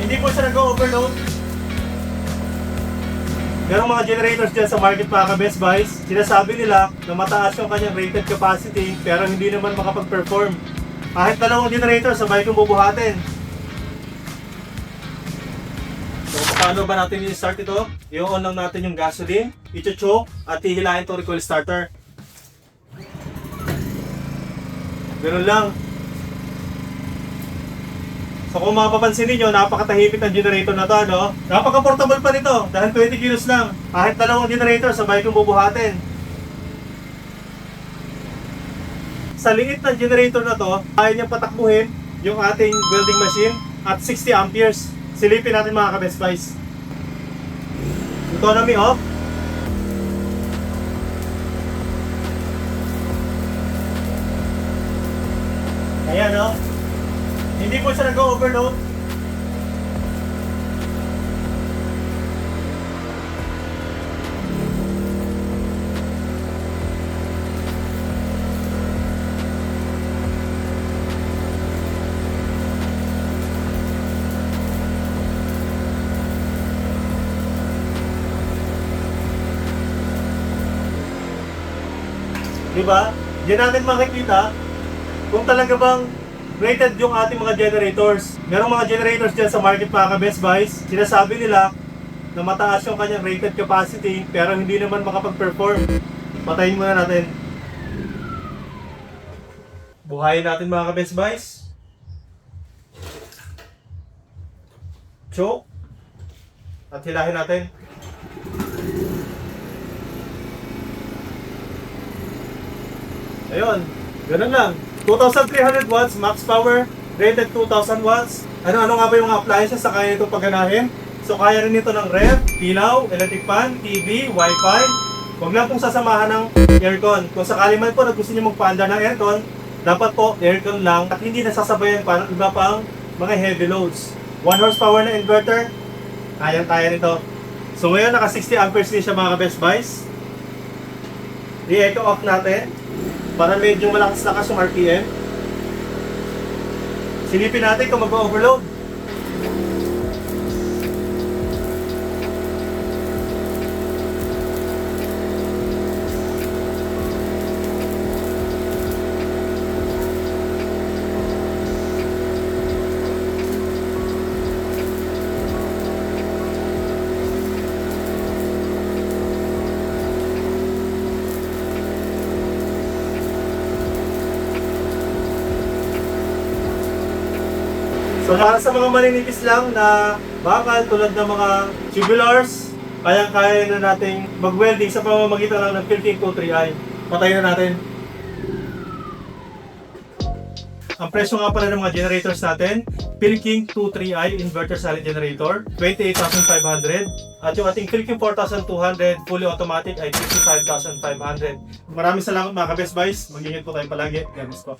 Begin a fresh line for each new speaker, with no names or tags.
Hindi po siya nag-overload. Merong mga generators dyan sa market mga ka-Best Buys. Sinasabi nila na mataas yung kanyang rated capacity pero hindi naman makapag-perform. Kahit dalawang generator, sabay kong bubuhatin. So, paano ba natin i-start ito? I-on lang natin yung gasoline, i-choke, at hihilahin itong recoil starter. Ganun lang. So kung mapapansin ninyo, napakatahimik ng generator na to, no? Napaka-portable pa nito, dahil 20 kilos lang. Kahit dalawang generator, sabay kong bubuhatin. Sa liit ng generator na to, kaya niyang patakbuhin yung ating welding machine at 60 amperes. Silipin natin mga ka-best buys. Autonomy off. Ayan, no? Hindi po siya nag-overload. Diba? Diyan natin makikita kung talaga bang rated yung ating mga generators. Merong mga generators dyan sa market mga ka-Best Buys. Sinasabi nila na mataas yung kanyang rated capacity pero hindi naman makapag-perform. Patayin muna natin. Buhayin natin mga ka-Best Buys. Choke. At hilahin natin. Ayun, ganun lang. 2,300 watts, max power, rated 2,000 watts. Ano-ano nga ba yung mga appliances sa kaya ito pagganahin? So kaya rin ito ng ref, ilaw, electric fan, TV, wifi. Huwag lang pong sasamahan ng aircon. Kung sakali man po na gusto niyo magpaanda ng aircon, dapat po aircon lang at hindi nasasabayan pa ng iba pang mga heavy loads. 1 horsepower na inverter, kayang-kaya nito. So ngayon naka 60 amperes din siya mga ka-best buys. I-echo off natin para medyo malakas-lakas yung RPM. Silipin natin kung mag-overload. So para sa mga maninipis lang na bakal tulad ng mga tubulars, kaya-kaya na nating mag-welding sa pamamagitan lang ng Philking 23i. Patayin na natin. Ang presyo nga pala ng mga generators natin, Philking 23i inverter silent generator, 28,500. At yung ating Philking 4200 fully automatic ay 55,500. Maraming salamat mga ka-best buys. Mag-ingat po tayo palagi. God bless po.